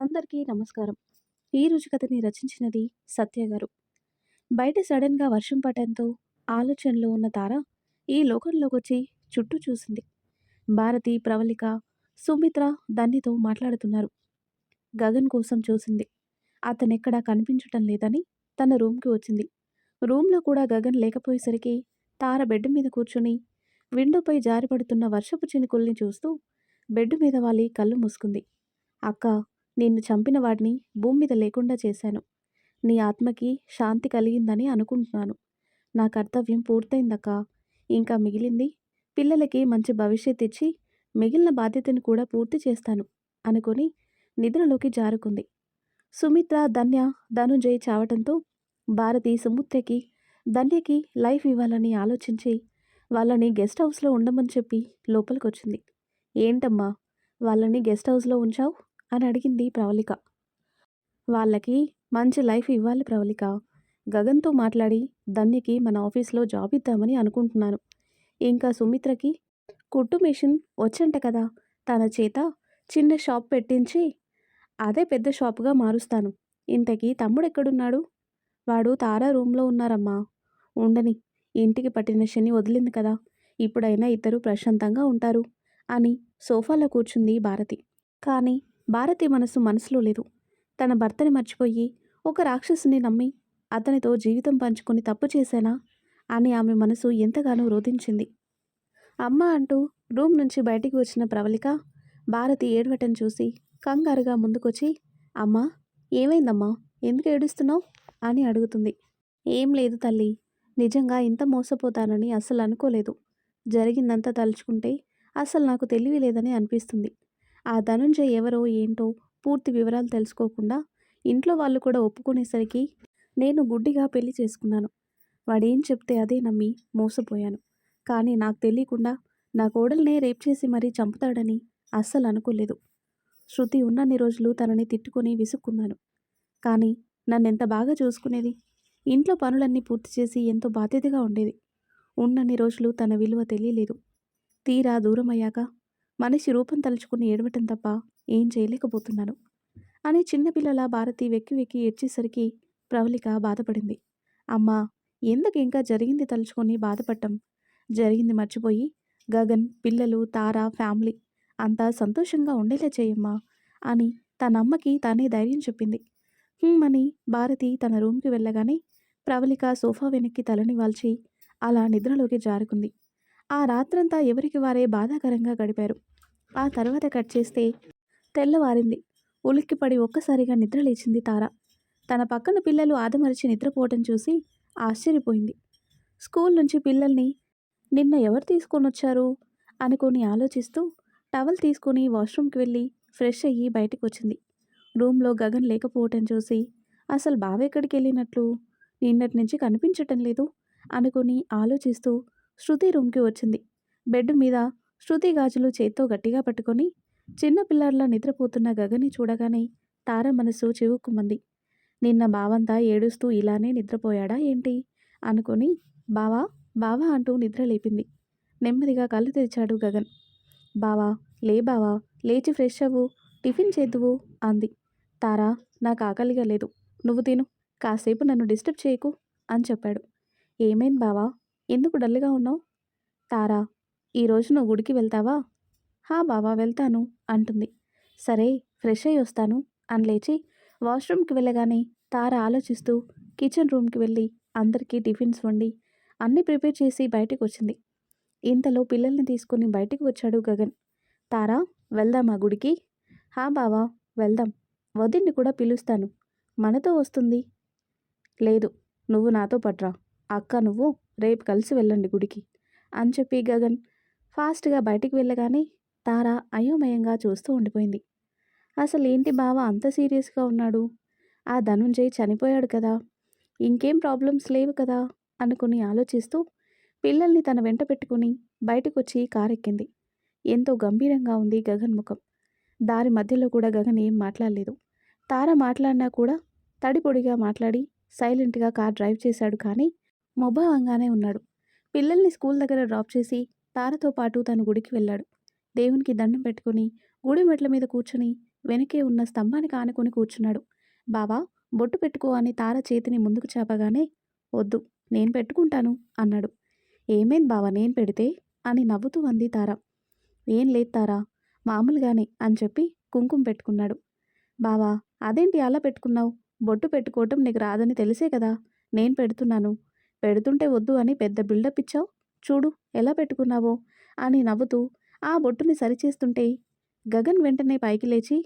అందరికీ నమస్కారం. ఈ రోజు కథని రచించినది సత్య గారు. బయట సడన్గా వర్షం పడడంతో ఆలోచనలో ఉన్న తార ఈ లోకంలోకొచ్చి చుట్టూ చూసింది. భారతి, ప్రవళిక, సుమిత్ర దాన్నితో మాట్లాడుతున్నారు. గగన్ కోసం చూసింది. అతనెక్కడా కనిపించటం లేదని తన రూమ్‌కి వచ్చింది. రూమ్‌లో కూడా గగన్ లేకపోయేసరికి తార బెడ్ మీద కూర్చుని విండోపై జారిపడుతున్న వర్షపు చినుకుల్ని చూస్తూ బెడ్ మీద వాలి కళ్ళు మూసుకుంది. అక్క నిన్ను చంపిన వాడిని భూమి మీద లేకుండా చేశాను. నీ ఆత్మకి శాంతి కలిగిందని అనుకుంటున్నాను. నా కర్తవ్యం పూర్తయిందక్క ఇంకా మిగిలింది పిల్లలకి మంచి భవిష్యత్ ఇచ్చి మిగిలిన బాధ్యతను కూడా పూర్తి చేస్తాను అనుకుని నిద్రలోకి జారుకుంది. సుమిత్ర, ధన్య, ధనుంజయ్ చావటంతో భారతి సుమిత్రకి, ధన్యకి లైఫ్ ఇవ్వాలని ఆలోచించి వాళ్ళని గెస్ట్ హౌస్‌లో ఉండమని చెప్పి లోపలికొచ్చింది. ఏంటమ్మా! వాళ్ళని గెస్ట్ హౌస్‌లో ఉంచావు అని అడిగింది ప్రవళిక. వాళ్ళకి మంచి లైఫ్ ఇవ్వాలి ప్రవళిక. గగన్‌తో మాట్లాడి ధన్యకి మన ఆఫీస్‌లో జాబ్ ఇద్దామని అనుకుంటున్నాను. ఇంకా సుమిత్రకి కుట్టు మిషన్ వచ్చంట కదా! తన చేత చిన్న షాప్ పెట్టించి అదే పెద్ద షాపుగా మారుస్తాను. ఇంతకీ తమ్ముడెక్కడున్నాడు? వాడు తారా రూమ్‌లో ఉన్నారమ్మా. ఉండని. ఇంటికి పట్టిన శని వదిలింది కదా! ఇప్పుడైనా ఇద్దరు ప్రశాంతంగా ఉంటారు అని సోఫాలో కూర్చుంది భారతి. కానీ భారతి మనసు మనసులో లేదు. తన భర్తని మర్చిపోయి ఒక రాక్షసుని నమ్మి అతనితో జీవితం పంచుకుని తప్పు చేశానా అని ఆమె మనసు ఎంతగానో రోధించింది అమ్మ అంటూ రూమ్ నుంచి బయటికి వచ్చిన ప్రవళిక భారతి ఏడవటం చూసి కంగారుగా ముందుకొచ్చి అమ్మా ఏమైందమ్మా ఎందుకు ఏడుస్తున్నావు అని అడుగుతుంది. ఏం లేదు తల్లి. నిజంగా ఇంత మోసపోతానని అస్సలు అనుకోలేదు. జరిగిందంతా తలుచుకుంటే అసలు నాకు తెలివి లేదని అనిపిస్తుంది. ఆ ధనుంజయ్ ఎవరో ఏంటో పూర్తి వివరాలు తెలుసుకోకుండా ఇంట్లో వాళ్ళు కూడా ఒప్పుకునేసరికి నేను గుడ్డిగా పెళ్ళి చేసుకున్నాను. వాడేం చెప్తే అదే నమ్మి మోసపోయాను. కానీ నాకు తెలియకుండా నా కోడల్నే రేప్ చేసి మరీ చంపుతాడని అస్సలు అనుకోలేదు. శృతి ఉన్నన్ని రోజులు తనని తిట్టుకుని విసుక్కున్నాను. కానీ నన్నెంత బాగా చూసుకునేది. ఇంట్లో పనులన్నీ పూర్తి చేసి ఎంతో బాధ్యతగా ఉండేది. ఉన్నన్ని రోజులు తన విలువ తెలియలేదు. తీరా దూరమయ్యాక మనిషి రూపం తలుచుకుని ఏడవటం తప్ప ఏం చేయలేకపోతున్నాను అని చిన్నపిల్లల భారతి వెక్కి వెక్కి ఏడ్చేసరికి ప్రవళిక బాధపడింది. అమ్మా ఎందుకు ఇంకా జరిగింది తలుచుకొని బాధపడటం? జరిగింది మర్చిపోయి గగన్, పిల్లలు, తార, ఫ్యామిలీ అంతా సంతోషంగా ఉండేలా చేయమ్మా అని తన అమ్మకి తానే ధైర్యం చెప్పింది. అని భారతి తన రూమ్‌కి వెళ్ళగానే ప్రవళిక సోఫా వెనక్కి తలని వాల్చి అలా నిద్రలోకి జారుకుంది. ఆ రాత్రంతా ఎవరికి వారే బాధాకరంగా గడిపారు. ఆ తర్వాత కట్ చేస్తే తెల్లవారింది. ఉలిక్కిపడి ఒక్కసారిగా నిద్రలేచింది తార. తన పక్కన పిల్లలు ఆదమరచి నిద్రపోవటం చూసి ఆశ్చర్యపోయింది. స్కూల్ నుంచి పిల్లల్ని నిన్న ఎవరు తీసుకొని వచ్చారు అనుకుని ఆలోచిస్తూ టవల్ తీసుకుని వాష్రూమ్‌కి వెళ్ళి ఫ్రెష్ అయ్యి బయటికొచ్చింది. రూమ్‌లో గగన్ లేకపోవటం చూసి అసలు బావెక్కడికెళ్ళినట్లు? నిన్నటి నుంచి కనిపించటం లేదు అనుకుని ఆలోచిస్తూ శృతి రూమ్‌కి వచ్చింది. బెడ్ మీద శృతి గాజులు చేత్తో గట్టిగా పట్టుకొని చిన్న పిల్లాడిలా నిద్రపోతున్న గగని చూడగానే తార మనసు చివుక్కుమంది. నిన్న బావంతా ఏడుస్తూ ఇలానే నిద్రపోయాడా ఏంటి? అనుకుని బావా బావా అంటూ నిద్ర లేపింది. నెమ్మదిగా కళ్ళు తెరిచాడు గగన్. బావా లే బావా లేచి ఫ్రెష్ అవ్వు టిఫిన్ చేద్దువు అంది. తారా నాకు ఆకలిగా లేదు. నువ్వు తిను. కాసేపు నన్ను డిస్టర్బ్ చేయకు అని చెప్పాడు. ఏమైంది బావా ఎందుకు డల్‌గా ఉన్నావు? తారా ఈరోజు నువ్వు గుడికి వెళ్తావా? హా బావా వెళ్తాను అంటుంది. సరే ఫ్రెష్ అయ్యి వస్తాను అని లేచి వాష్రూమ్‌కి వెళ్ళగానే తార ఆలోచిస్తూ కిచెన్ రూమ్‌కి వెళ్ళి అందరికీ టిఫిన్స్ వండి అన్నీ ప్రిపేర్ చేసి బయటికొచ్చింది. ఇంతలో పిల్లల్ని తీసుకుని బయటికి వచ్చాడు గగన్. తారా వెళ్దామా గుడికి? హా బావా వెళ్దాం. వదిన్ని కూడా పిలుస్తాను. మనతో వస్తుంది. లేదు నువ్వు నాతో పట్రా. అక్క నువ్వు రేపు కలిసి వెళ్ళండి గుడికి అని చెప్పి గగన్ ఫాస్ట్‌గా బయటికి వెళ్ళగానే తార అయోమయంగా చూస్తూ ఉండిపోయింది. అసలేంటి బావ అంత సీరియస్‌గా ఉన్నాడు? ఆ ధనుంజయ్ చనిపోయాడు కదా! ఇంకేం ప్రాబ్లమ్స్ లేవు కదా! అనుకుని ఆలోచిస్తూ పిల్లల్ని తన వెంట పెట్టుకుని బయటకొచ్చి కారెక్కింది. ఎంతో గంభీరంగా ఉంది గగన్ ముఖం. దారి మధ్యలో కూడా గగన్ ఏం మాట్లాడలేదు. తార మాట్లాడినా కూడా తడిపొడిగా మాట్లాడి సైలెంట్‌గా కార్ డ్రైవ్ చేశాడు కానీ మొభావంగానే ఉన్నాడు. పిల్లల్ని స్కూల్ దగ్గర డ్రాప్ చేసి తారతో పాటు తను గుడికి వెళ్ళాడు. దేవునికి దండం పెట్టుకుని గుడి మెట్ల మీద కూర్చుని వెనకే ఉన్న స్తంభానికి ఆనుకుని కూర్చున్నాడు. బావా బొట్టు పెట్టుకో అని తార చేతిని ముందుకు చేపగానే వద్దు నేను పెట్టుకుంటాను అన్నాడు. ఏమేం బావా నేను పెడితే అని నవ్వుతూ అంది తార. ఏం లేదు తారా మామూలుగానే అని చెప్పి కుంకుమ పెట్టుకున్నాడు. బావా అదేంటి అలా పెట్టుకున్నావు? బొట్టు పెట్టుకోవటం నీకు రాదని తెలిసే కదా నేను పెడుతున్నాను. పెడుతుంటే వద్దు అని పెద్ద బిల్డప్ ఇచ్చావు. చూడు ఎలా పెట్టుకున్నావో అని నవ్వుతూ ఆ బొట్టుని సరిచేస్తుంటే గగన్ వెంటనే పైకి లేచి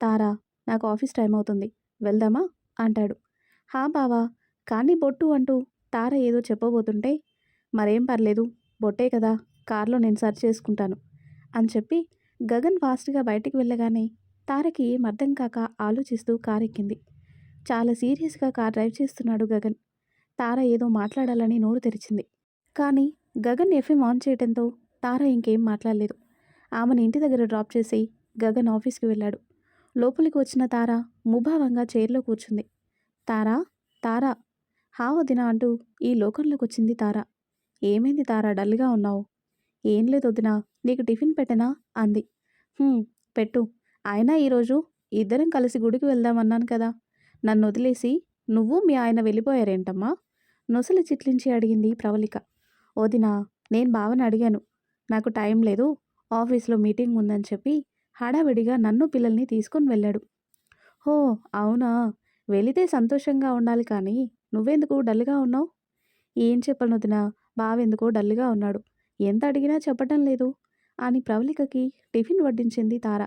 తారా నాకు ఆఫీస్ టైం అవుతుంది. వెళ్దామా? అంటాడు. హా బావా కానీ బొట్టు అంటూ తార ఏదో చెప్పబోతుంటే మరేం పర్లేదు బొట్టే కదా కార్లో నేను సర్చ్ చేసుకుంటాను అని చెప్పి గగన్ ఫాస్ట్గా బయటికి వెళ్ళగానే తారకి ఏం అర్థం కాక ఆలోచిస్తూ కారు ఎక్కింది చాలా సీరియస్గా కార్ డ్రైవ్ చేస్తున్నాడు గగన్. తార ఏదో మాట్లాడాలని నోరు తెరిచింది. కానీ గగన్ ఎఫ్ఎం ఆన్ చేయడంతో తార ఇంకేం మాట్లాడలేదు. ఆమెను ఇంటి దగ్గర డ్రాప్ చేసి గగన్ ఆఫీస్కి వెళ్ళాడు. లోపలికి వచ్చిన తార ముభావంగా చైర్లో కూర్చుంది. తారా తారా హా వదిన అంటూ ఈ లోకంలోకి వచ్చింది తార. ఏమైంది తారా డల్గా ఉన్నావు? ఏం లేదు వదిన నీకు టిఫిన్ పెట్టనా? అంది. పెట్టు. అయినా ఈరోజు ఇద్దరం కలిసి గుడికి వెళ్దామన్నాను కదా. నన్ను వదిలేసి నువ్వు మీ ఆయన వెళ్ళిపోయారేంటమ్మా? నొసలు చిట్లించి అడిగింది ప్రవళిక. వదిన నేను బావని అడిగాను. నాకు టైం లేదు ఆఫీస్లో మీటింగ్ ఉందని చెప్పి హడావిడిగా నన్ను పిల్లల్ని తీసుకొని వెళ్ళాడు. హో అవునా? వెళితే సంతోషంగా ఉండాలి కానీ నువ్వెందుకు డల్గా ఉన్నావు? ఏం చెప్పను వదిన బావెందుకో డల్గా ఉన్నాడు. ఎంత అడిగినా చెప్పటం లేదు అని ప్రవళికకి టిఫిన్ వడ్డించింది తార.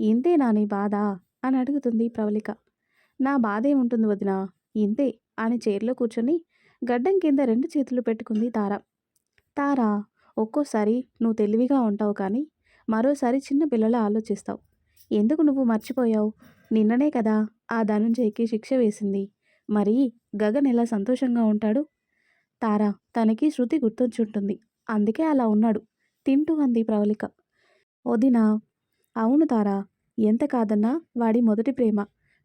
ఇంతేనా నీ బాధ? అని అడుగుతుంది ప్రవళిక. నా బాధ ఏముంటుంది వదిన. ఇంతే అని చైర్లో కూర్చొని గడ్డం కింద రెండు చేతులు పెట్టుకుంది తార. తార ఒక్కోసారి నువ్వు తెలివిగా ఉంటావు కానీ మరోసారి చిన్న పిల్లల ఆలోచిస్తావు. ఎందుకు నువ్వు మర్చిపోయావు? నిన్ననే కదా ఆ ధనుంజయ్కి శిక్ష వేసింది. మరి గగన్ ఎలా సంతోషంగా ఉంటాడు? తార తనకి శృతి గుర్తొచ్చుంటుంది. అందుకే అలా ఉన్నాడు. తింటూ అంది ప్రవళిక. వదినా అవును తారా. ఎంత కాదన్నా వాడి మొదటి ప్రేమ.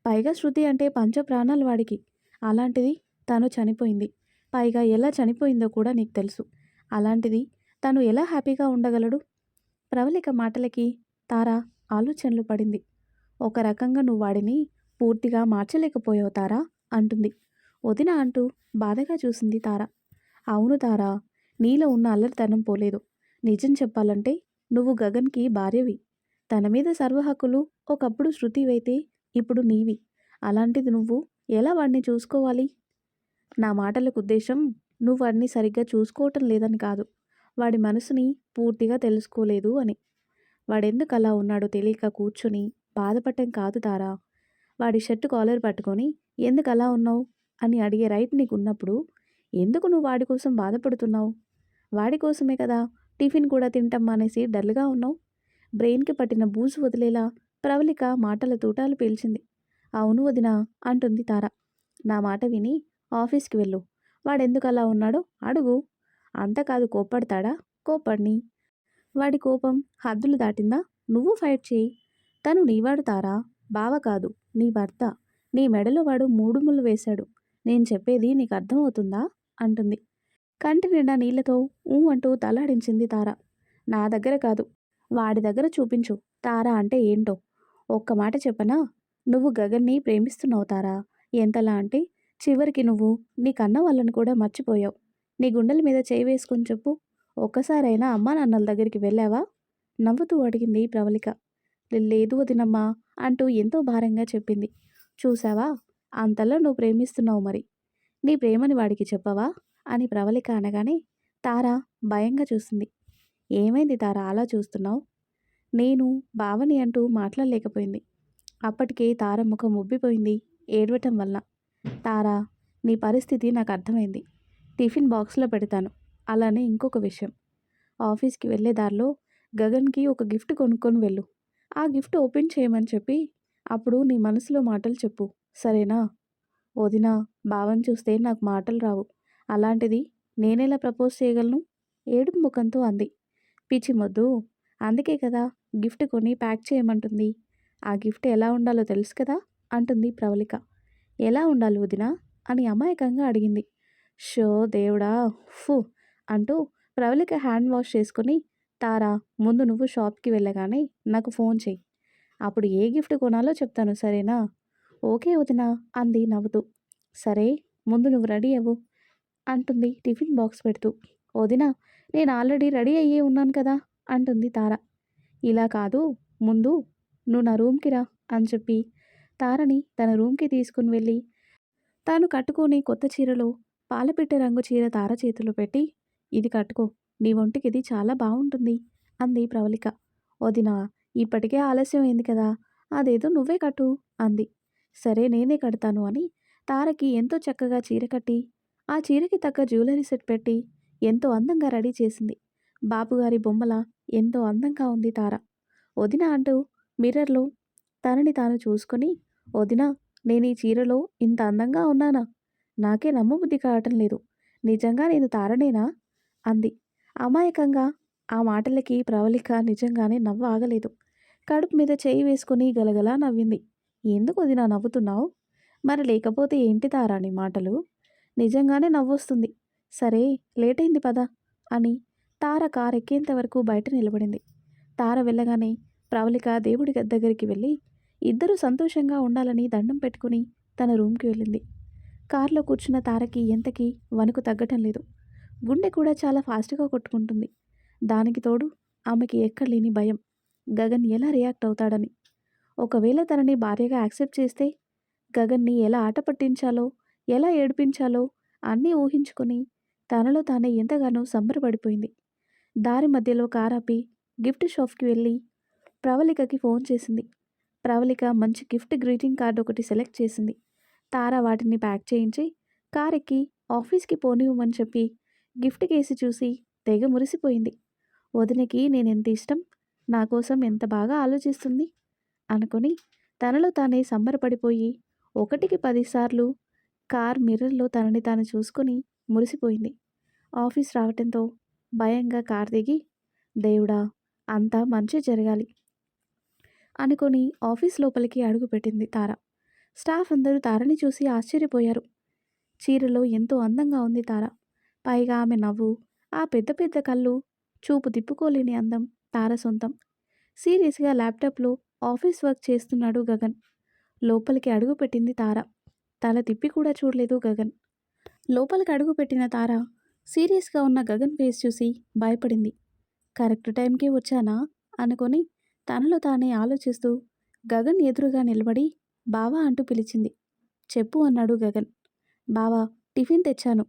పైగా శృతి అంటే పంచప్రాణాలు వాడికి. అలాంటిది తను చనిపోయింది. పైగా ఎలా చనిపోయిందో కూడా నీకు తెలుసు. అలాంటిది తను ఎలా హ్యాపీగా ఉండగలడు? ప్రవళిక మాటలకి తారా ఆలోచనలు పడింది. ఒక రకంగా నువ్వు వాడిని పూర్తిగా మార్చలేకపోయావు తారా అంటుంది. వదిన అంటూ బాధగా చూసింది తార. అవును తారా నీలో ఉన్న అల్లరితనం పోలేదు. నిజం చెప్పాలంటే నువ్వు గగన్కి భార్యవి. తన మీద సర్వహక్కులు ఒకప్పుడు శృతివైతే ఇప్పుడు నీవి. అలాంటిది నువ్వు ఎలా వాడిని చూసుకోవాలి? నా మాటలకు ఉద్దేశం నువ్వు వాడిని సరిగ్గా చూసుకోవటం లేదని కాదు. వాడి మనసుని పూర్తిగా తెలుసుకోలేదు అని. వాడెందుకు అలా ఉన్నాడో తెలియక కూర్చుని బాధపడటం కాదు తారా. వాడి షర్టు కాలర్ పట్టుకొని ఎందుకు అలా ఉన్నావు? అని అడిగే రైట్ నీకు ఉన్నప్పుడు ఎందుకు నువ్వు వాడి కోసం బాధపడుతున్నావు? వాడి కోసమే కదా టిఫిన్ కూడా తింటాం మానేసి డల్గా ఉన్నావు? బ్రెయిన్కి పట్టిన బూజు వదిలేలా ప్రవళిక మాటల తూటాలు పీల్చింది. అవును వదినా అంటుంది తార. నా మాట విని ఆఫీస్కి వెళ్ళు. వాడెందుకు అలా ఉన్నాడో అడుగు. అంత కాదు కోప్పడతాడా? కోప్పడిని. వాడి కోపం హద్దులు దాటిందా? నువ్వు ఫైట్ చేయి. తను నీవాడు తారా? బావ కాదు. నీ భర్త. నీ మెడలో వాడు మూడు ముళ్ళు వేశాడు. నేను చెప్పేది నీకు అర్థమవుతుందా? అంటుంది. కంటి నిండా నీళ్ళతో ఊ అంటూ తలాడించింది తార. నా దగ్గర కాదు. వాడి దగ్గర చూపించు. తార అంటే ఏంటో. ఒక్క మాట చెప్పనా? నువ్వు గగన్ని ప్రేమిస్తున్నావు తారా ఎంతలా అంటే చివరికి నువ్వు నీ కన్న వాళ్ళని కూడా మర్చిపోయావు. నీ గుండెల మీద చేయి వేసుకొని చెప్పు. ఒక్కసారైనా అమ్మా నాన్నల దగ్గరికి వెళ్ళావా? నవ్వుతూ అడిగింది ప్రవళిక. లేదు వదినమ్మా అంటూ ఎంతో భారంగా చెప్పింది. చూసావా అంతలో నువ్వు ప్రేమిస్తున్నావు మరి. నీ ప్రేమని వాడికి చెప్పవా? అని ప్రవళిక అనగానే తారా భయంగా చూసింది. ఏమైంది తారా అలా చూస్తున్నావు? నేను బావని అంటూ మాట్లాడలేకపోయింది. అప్పటికే తార ముఖం ఉబ్బిపోయింది ఏడవటం వల్ల. తారా నీ పరిస్థితి నాకు అర్థమైంది. టిఫిన్ బాక్స్లో పెడతాను. అలానే ఇంకొక విషయం. ఆఫీస్కి వెళ్ళే దారిలో గగన్కి ఒక గిఫ్ట్ కొనుక్కొని వెళ్ళు. ఆ గిఫ్ట్ ఓపెన్ చేయమని చెప్పి అప్పుడు నీ మనసులో మాటలు చెప్పు. సరేనా? వదినా భావం చూస్తే నాకు మాటలు రావు. అలాంటిది నేనెలా ప్రపోజ్ చేయగలను? ఏడుపు ముఖంతో అంది. పిచ్చి మొద్దు. అందుకే కదా గిఫ్ట్ కొని ప్యాక్ చేయమంటుంది. ఆ గిఫ్ట్ ఎలా ఉండాలో తెలుసు కదా అంటుంది ప్రవళిక. ఎలా ఉండాలి వదినా అని అమాయకంగా అడిగింది. షో దేవుడా ఫు అంటూ ప్రవళిక హ్యాండ్ వాష్ చేసుకొని తారా ముందు నువ్వు షాప్కి వెళ్ళగానే నాకు ఫోన్ చెయ్యి. అప్పుడు ఏ గిఫ్ట్ కొనాలో చెప్తాను సరేనా? ఓకే వదిన అంది నవ్వుతూ. సరే ముందు నువ్వు రెడీ అవ్వు అంటుంది టిఫిన్ బాక్స్ పెడుతూ. వదిన నేను ఆల్రెడీ రెడీ అయ్యే ఉన్నాను కదా అంటుంది తార. ఇలా కాదు ముందు నువ్వు నా రూమ్కి రా అని చెప్పి తారని తన రూమ్కి తీసుకుని వెళ్ళి తాను కట్టుకునే కొత్త చీరలో పాలపిట్ట రంగు చీర తార చేతిలో పెట్టి ఇది కట్టుకో నీ ఒంటికి ఇది చాలా బాగుంటుంది అంది ప్రవళిక. వదిన ఇప్పటికే ఆలస్యం అయింది కదా అదేదో నువ్వే కట్టు అంది. సరే నేనే కడతాను అని తారకి ఎంతో చక్కగా చీర కట్టి ఆ చీరకి తగ్గ జ్యువెలరీ సెట్ పెట్టి ఎంతో అందంగా రెడీ చేసింది. బాబుగారి బొమ్మల ఎంతో అందంగా ఉంది తార. వదిన అంటూ మిర్రర్లో తనని తాను చూసుకొని వదిన నేను ఈ చీరలో ఇంత అందంగా ఉన్నానా? నాకే నమ్మబుద్ధి కావటం లేదు. నిజంగా నేను తారనేనా? అంది. అమాయకంగా ఆ మాటలకి ప్రవళిక నిజంగానే నవ్వు ఆగలేదు. కడుపు మీద చేయి వేసుకుని గలగలా నవ్వింది. ఎందుకు వదినా నవ్వుతున్నావు? మరి లేకపోతే ఏంటి తారా నీ మాటలు? నిజంగానే నవ్వొస్తుంది. సరే లేట్ అయింది పద అని తార కారు ఎక్కేంత వరకు బయట నిలబడింది. తార వెళ్ళగానే ప్రవళిక దేవుడి దగ్గరికి వెళ్ళి ఇద్దరూ సంతోషంగా ఉండాలని దండం పెట్టుకుని తన రూమ్కి వెళ్ళింది. కారులో కూర్చున్న తారకి ఎంతకీ వణుకు తగ్గటం లేదు. గుండె కూడా చాలా ఫాస్ట్గా కొట్టుకుంటుంది. దానికి తోడు ఆమెకి ఎక్కడలేని భయం. గగన్ ఎలా రియాక్ట్ అవుతాడని. ఒకవేళ తనని భార్యగా యాక్సెప్ట్ చేస్తే గగన్ని ఎలా ఆట పట్టించాలో ఎలా ఏడిపించాలో అన్నీ ఊహించుకొని తనలో తానే ఎంతగానో సంబరపడిపోయింది. దారి మధ్యలో కారాపి గిఫ్ట్ షాప్కి వెళ్ళి ప్రవళికకి ఫోన్ చేసింది. ప్రవళిక మంచి గిఫ్ట్ గ్రీటింగ్ కార్డు ఒకటి సెలెక్ట్ చేసింది. తార వాటిని ప్యాక్ చేయించి కారెక్కి ఆఫీస్కి పోనివ్వమని చెప్పి గిఫ్ట్ కేసి చూసి తెగ మురిసిపోయింది. వదినకి నేనెంత ఇష్టం? నా కోసం ఎంత బాగా ఆలోచిస్తుంది? అనుకొని తనలో తానే సంబరపడిపోయి ఒకటికి పదిసార్లు కార్ మిర్రర్లో తనని తాను చూసుకుని మురిసిపోయింది. ఆఫీస్ రావటంతో భయంగా కారు దిగి దేవుడా అంతా మంచి జరగాలి అనుకొని ఆఫీస్ లోపలికి అడుగుపెట్టింది తార. స్టాఫ్ అందరూ తారని చూసి ఆశ్చర్యపోయారు. చీరలో ఎంతో అందంగా ఉంది తార. పైగా ఆమె నవ్వు ఆ పెద్ద పెద్ద కళ్ళు చూపు తిప్పుకోలేని అందం తార సొంతం. సీరియస్గా ల్యాప్టాప్లో ఆఫీస్ వర్క్ చేస్తున్నాడు గగన్. లోపలికి అడుగుపెట్టింది తార. తల తిప్పి కూడా చూడలేదు గగన్. లోపలికి అడుగుపెట్టిన తార సీరియస్గా ఉన్న గగన్ ఫేస్ చూసి భయపడింది. కరెక్ట్ టైంకే వచ్చానా? అనుకొని తనలో తానే ఆలోచిస్తూ గగన్ ఎదురుగా నిలబడి బావా అంటూ పిలిచింది. చెప్పు అన్నాడు గగన్. బావా టిఫిన్ తెచ్చాను.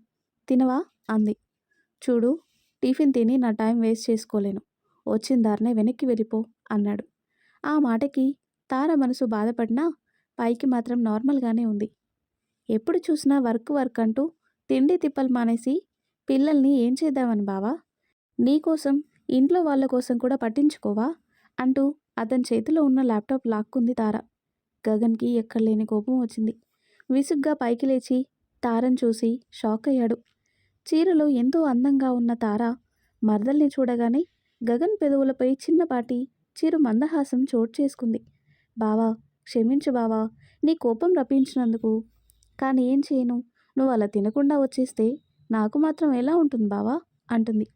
తినవా? అంది. చూడు టిఫిన్ తిని నా టైం వేస్ట్ చేసుకోలేను. వచ్చిన దారినే వెనక్కి వెళ్ళిపో అన్నాడు. ఆ మాటకి తార మనసు బాధపడినా పైకి మాత్రం నార్మల్గానే ఉంది. ఎప్పుడు చూసినా వర్క్ వర్క్ అంటూ తిండి తిప్పలు మానేసి పిల్లల్ని ఏం చేద్దామని బావా? నీకోసం ఇంట్లో వాళ్ళ కోసం కూడా పట్టించుకోవా? అంటూ అతని చేతిలో ఉన్న ల్యాప్టాప్ లాక్కుంది తార. గగన్కి ఎక్కడలేని కోపం వచ్చింది. విసుగ్గా పైకి లేచి తారను చూసి షాక్ అయ్యాడు. చీరలో ఎంతో అందంగా ఉన్న తార మరదల్ని చూడగానే గగన్ పెదవులపై చిన్నపాటి చిరు మందహాసం చోటు చేసుకుంది. బావా క్షమించు బావా నీ కోపం రప్పించినందుకు. కానీ ఏం చేయను నువ్వు అలా తినకుండా వచ్చేస్తే నాకు మాత్రం ఎలా ఉంటుంది బావా? అంటుంది.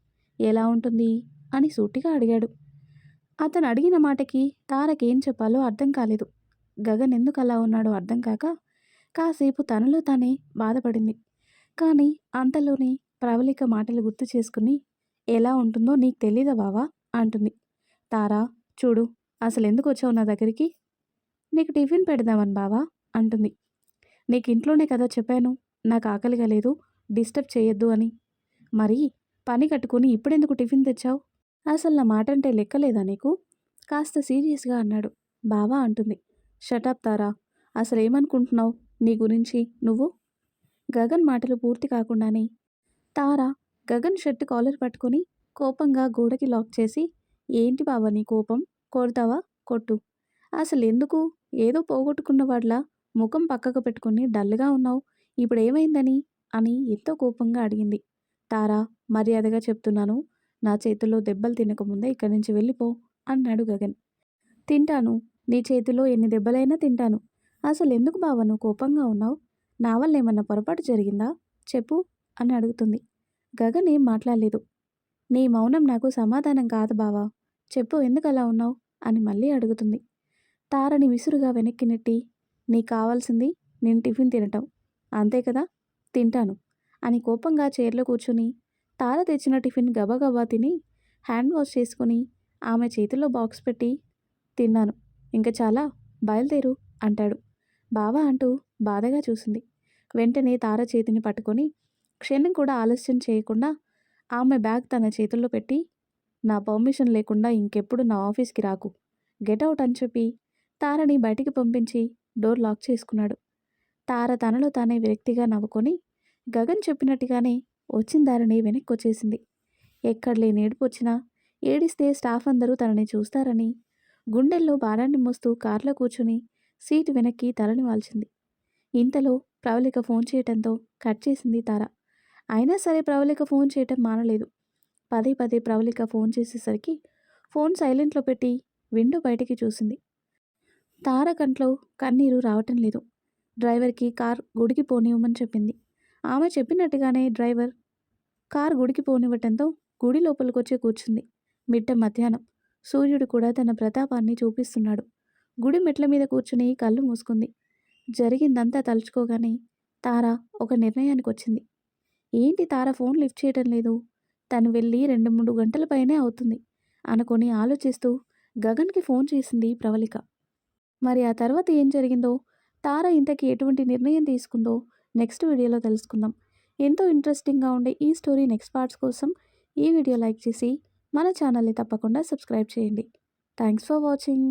ఎలా ఉంటుంది? అని సూటిగా అడిగాడు. అతను అడిగిన మాటకి తారకేం చెప్పాలో అర్థం కాలేదు. గగన్ ఎందుకు అలా ఉన్నాడో అర్థం కాక కాసేపు తనలో తానే బాధపడింది. కానీ అంతలోనే ప్రవళిక మాటలు గుర్తు చేసుకుని ఎలా ఉంటుందో నీకు తెలీదా బావా? అంటుంది. తారా చూడు అసలు ఎందుకు వచ్చావు నా దగ్గరికి? నీకు టిఫిన్ పెడదామని బావా అంటుంది. నీకు ఇంట్లోనే కదా చెప్పాను నాకు ఆకలిగా లేదు డిస్టర్బ్ చేయొద్దు అని. మరి పని కట్టుకుని ఇప్పుడెందుకు టిఫిన్ తెచ్చావు? అసలు నా మాట అంటే లెక్కలేదా నీకు? కాస్త సీరియస్గా అన్నాడు. బావా అంటుంది. షటాప్ తారా అసలు ఏమనుకుంటున్నావు నీ గురించి నువ్వు? గగన్ మాటలు పూర్తి కాకుండానే తారా గగన్ షర్ట్ కాలర్ పట్టుకొని కోపంగా గోడకి లాక్ చేసి ఏంటి బావా నీ కోపం? కొడతావా? కొట్టు. అసలు ఎందుకు ఏదో పోగొట్టుకున్న పోగొట్టుకున్నవాడ్లా ముఖం పక్కకు పెట్టుకుని డల్గా ఉన్నావు. ఇప్పుడు ఏమైందని అని ఎంతో కోపంగా అడిగింది. తారా మర్యాదగా చెప్తున్నాను. నా చేతిలో దెబ్బలు తినకముందే ఇక్కడి నుంచి వెళ్ళిపో అన్నాడు గగన్. తింటాను. నీ చేతిలో ఎన్ని దెబ్బలైనా తింటాను. అసలు ఎందుకు బావ నువ్వు కోపంగా ఉన్నావు? నా వల్ల ఏమన్నా పొరపాటు జరిగిందా? చెప్పు అని అడుగుతుంది. గగన్ ఏం మాట్లాడలేదు. నీ మౌనం నాకు సమాధానం కాదు బావా. చెప్పు ఎందుకు అలా ఉన్నావు అని మళ్ళీ అడుగుతుంది. తారని విసురుగా వెనక్కి నెట్టి నీకు కావాల్సింది నేను టిఫిన్ తినటం. అంతే కదా? తింటాను. అని కోపంగా చైర్లో కూర్చుని తార తెచ్చిన టిఫిన్ గబగబా తిని హ్యాండ్ వాష్ చేసుకుని ఆమె చేతిలో బాక్స్ పెట్టి తిన్నాను. ఇంకా చాలా బయలుదేరు అంటాడు. బావా అంటూ బాధగా చూసింది. వెంటనే తార చేతిని పట్టుకొని క్షణం కూడా ఆలస్యం చేయకుండా ఆమె బ్యాగ్ తన చేతుల్లో పెట్టి నా పర్మిషన్ లేకుండా ఇంకెప్పుడు నా ఆఫీస్కి రాకు. గెట్ అవుట్ అని చెప్పి తారని బయటికి పంపించి డోర్ లాక్ చేసుకున్నాడు. తార తనలో తానే విరక్తిగా నవ్వుకొని గగన్ చెప్పినట్టుగానే వచ్చిన దారిని వెనక్కి వచ్చేసింది ఎక్కడ లేని ఏడుపు వచ్చినా ఏడిస్తే స్టాఫ్ అందరూ తనని చూస్తారని గుండెల్లో బాణాన్ని మోస్తూ కారులో కూర్చుని సీటు వెనక్కి తలని వాల్చింది. ఇంతలో ప్రవళిక ఫోన్ చేయటంతో కట్ చేసింది తార. అయినా సరే ప్రవళిక ఫోన్ చేయటం మానలేదు. పదే పదే ప్రవళిక ఫోన్ చేసేసరికి ఫోన్ సైలెంట్లో పెట్టి విండో బయటికి చూసింది. తార కంట్లో కన్నీరు రావటం లేదు. డ్రైవర్కి కార్ గుడికి పోనివ్వమని చెప్పింది. ఆమె చెప్పినట్టుగానే డ్రైవర్ కార్ గుడికి పోనివ్వటంతో గుడి లోపలికొచ్చి కూర్చుంది. మిట్ట మధ్యాహ్నం. సూర్యుడు కూడా తన ప్రతాపాన్ని చూపిస్తున్నాడు. గుడి మెట్ల మీద కూర్చుని కళ్ళు మూసుకుంది. జరిగిందంతా తలుచుకోగానే తార ఒక నిర్ణయానికి వచ్చింది ఏంటి తార ఫోన్ లిఫ్ట్ చేయటం లేదు? తను వెళ్ళి రెండు మూడు గంటల పైనే అవుతుంది అనుకొని ఆలోచిస్తూ గగన్కి ఫోన్ చేసింది ప్రవళిక. మరి ఆ తర్వాత ఏం జరిగిందో తార ఇంతకీ ఎటువంటి నిర్ణయం తీసుకుందో నెక్స్ట్ వీడియోలో తెలుసుకుందాం. ఎంతో ఇంట్రెస్టింగ్గా ఉండే ఈ స్టోరీ నెక్స్ట్ పార్ట్స్ కోసం ఈ వీడియో లైక్ చేసి మన ఛానల్ని తప్పకుండా సబ్స్క్రైబ్ చేయండి. Thanks for watching.